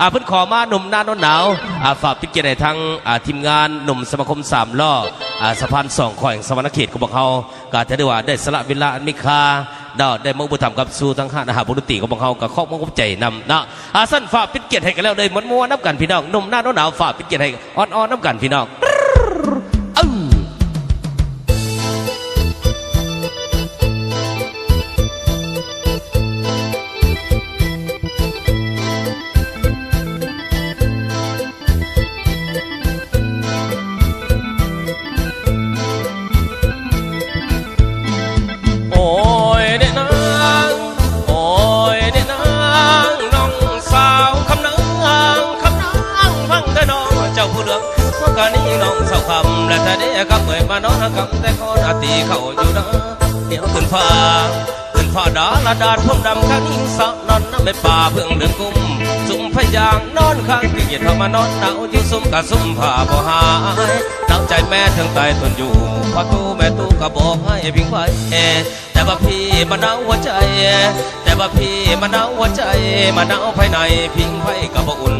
อ่าเพิ่นขอมาหนุ่มหน้าโนนหนาวอ่าฝากเป็นเกียรติให้ทั้งอ่าทีมงานหนุ่มสมาคมสามล้ออ่าสะพานสองข่อยแห่งสวรรณเขตของพวกเขาก็ถือได้ว่าได้สละเวลาอันมีค่าดาได้มาอุปถัมกับสู่ทั้งห้าอาหารบุรุษตีของพวกเขากับข้อมงคลใจนำนะอาสั้นฝากเป็นเกียรติให้กันแล้วเลยม้วนนับกันพี่น้องหนุ่มหน้าโนนหนาวฝากเป็นเกียรติให้อ่อนๆนับกันพี่น้องอื้อ มานอนกำแต่ก่อนอาตีเขาอยู่นะเดี๋ยวขึ้นฟ้าขึ้นฟ้าดาละดาดพวกดำข้างนิ่งสาวนอนน้ำไม่ป่าเพื่องเดือนกุมสุ่มพยางนอนข้างที่เหยียดเขามานอนหนาวอยู่ซุ่มกะซุ่มผ้าบ่หายหนาวใจแม่ถึงตายทนอยู่พอตู้แม่ตู้ก็บอกให้พิงไว้แต่ว่าพี่มันหนาวหัวใจ แต่ว่าพี่มันหนาวหัวใจมันหนาวภายในพิงไฟกับบ่อุ่น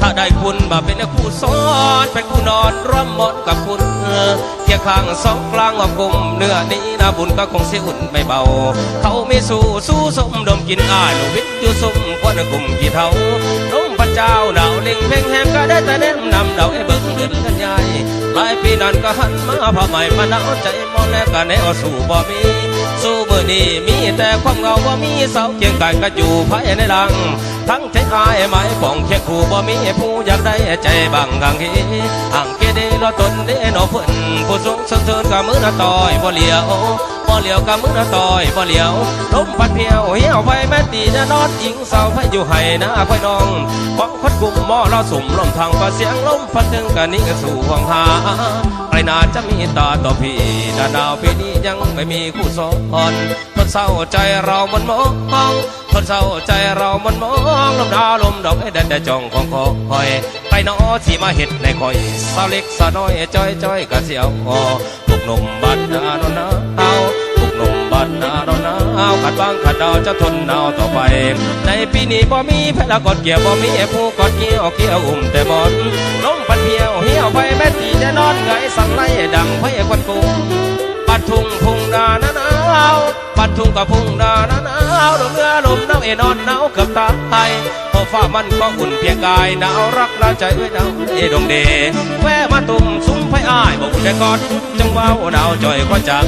ถ้าได้คุณมาเป็นคู่ซ้อนเป็นคู่นอนร่วมหมอนกับคุณ คียงข้างสองกลางออกกลมเนื้อนี้นะบุญก็คงเสียอุ่นไม่เบา เขาไม่สู้สู้สมดมกินอ้ายหนูวิทย์อยู่สมควันกลุ่มกี่เท่า ระเจ้าดาวล่งเพ่งแหงก็ได้แต่เน้นนำดาวให้เบิ่งเดือนกันใหญ่หลายปีนั้นก็หันมาผ้าใหม่มาหนาวใจมองแลกันแนวสู่บ่มี สู้มือนี้มีแต่ความเงาว่ามีเสาเคียงกายก็อยู่ภายในหลัง ทั้งเทอายไม้ป่องเคียงคู่บ่มีผู้อยากได้ใจบางกังฮีห่างเกเดรอตนเดนอเพิ่นผู้สูงสนเทินกับมือหน้าต่อยบ่เหลียว บ่เหลียวกับมือหน้าต่อยบ่เหลียวลมพัดเพียวเหี่ยวไปแม่ตีจะนอนอิงเสาไฟอยู่ให้น้าค่อยน้องป้องคดกลุ่มหม้อเราสุ่มลมทางก็เสียงลมพัดถึงกันนี้ก็สู่ห้องหาใครน่าจะมีตาต่อพี่ดาดาวปีนี้ยังไม่มีคู่ซ้อนทนเศร้าใจเรามันมองทนเศร้าใจเรามันมองลมดาวลมดอกให้แดนแต่จ้องของคอยใครนอที่มาเห็ดในคอยสาวเล็กสาวน้อยจ้อยจ้อยกะเสียวอพวกหนุ่มบ้านนาโนนาเอา บางขัดดาวจะทนหนาวต่อไป ในปีนี้บ่มีแพละกอดเกี่ยวบ่มีผู้กอดเกี่ยวเกี่ยวอุ่มแต่บอนลมปัดเพียวเหี่ยวไปแม่ตีจะนอนไงสั่งไล่ดังไฟควันกุ้งปัดทุ่งพุ่งดาหนาวปัดทุ่งกับพุ่งดาหนาวลมเรือลมหนาวเอนอนหนาวเกือบตาย พอฟ้ามันก็อุ่นเพียงกายหนาวรักละใจเอ้ยหนาวเอดงเดแวะมาตุ่มซุ้มไฟอ้ายบอกแต่ก่อนจังว่าหนาวจ่อยก็จัง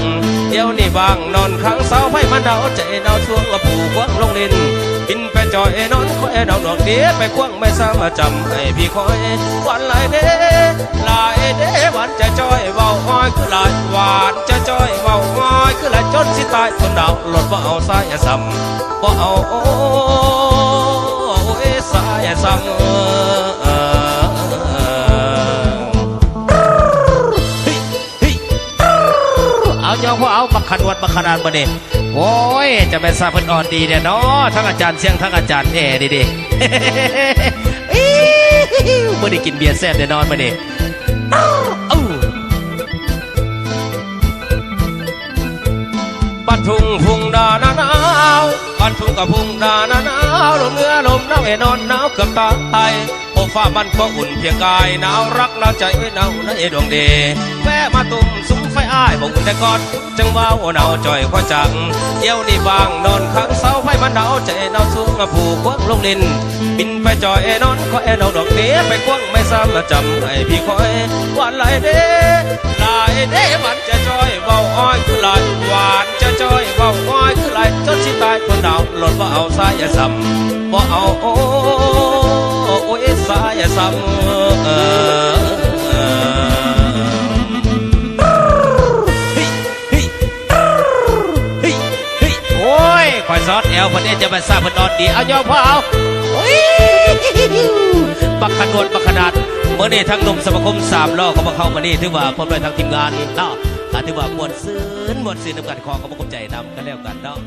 เดี๋ยวนี้บางนอนข้างเสาไฟมันหนาวใจหนาวช่วงละผูกวังลงลินบินไปจอยนอนคอยดาวดอกเดียไปควงไม่สามาจำให้พี่คอยวันหลายเด้หลายเด้วันจะจอยเบาอ้อยคือหลายหวานจะจอยเบาอ้อยคือหลายจนสิตายคนดาวหลดว่าเอาสายซ้ำว่าเอา โอ้ยสายซ้ำเอาเจ้าพ่อเอาบักขันวัดบักขนานบ่เด็โอ้ย จะเป็นซาเพันอ่อนดีเนี่ยเนาะทั้งอาจารย์เสียงทั้งอาจารย์แอ่ดีดีเมื่อได้กินเบียร์แซ่บแน่นอนบ่เด็ ทุ่งกับพุ่งดาหนาวลมเนื้อลมหนาวเอนอนหนาวเกือบตายโอ้ฟ้ามันก็อุ่นเพียงกายหนาวรักหนาวใจไว้หนาวในดวงเดแวะมาตุ่มซุ้มไฟอ้ายบอกอุ่นแต่ก่อนจังว่าหนาวจ่อยกว่าจังเดี๋ยวนี้บางนอนข้างเสาไฟมันหนาวใจหนาวสูงมาผูกควงลงดินบินไปจ่อยนอนคอยนอนดอกเดไปควงไม่ซ้ำมาจำให้พี่คอยวันไหลเด้หลายเด้มันจะจ่อยเบาอ้อยคือหลายหวานจะจ่อยเบาอ้อยคือหลายจนสิตาาเอาสายซ้ำว่เอาโอ้โอ้ยสายซ้ำเออเออเฮ้ยเฮ้ยเฮ้ยเฮ้ยโอ้ยคอยซอดแอลคนนี้จะมาทราบมันอนดี เอายอมพ่อเอาโอ้ยบักขนวดบักขนาดเมื่อนี้ทั้งนมสมาคมสามล้อก็มาเข้ามานี่ถือว่าพร้อมด้วยทั้งทีมงานเนาะถือว่ามวนซื่นมวนซื่นนำกันคอก็มาคมใจนำกันแล้วกันเนาะ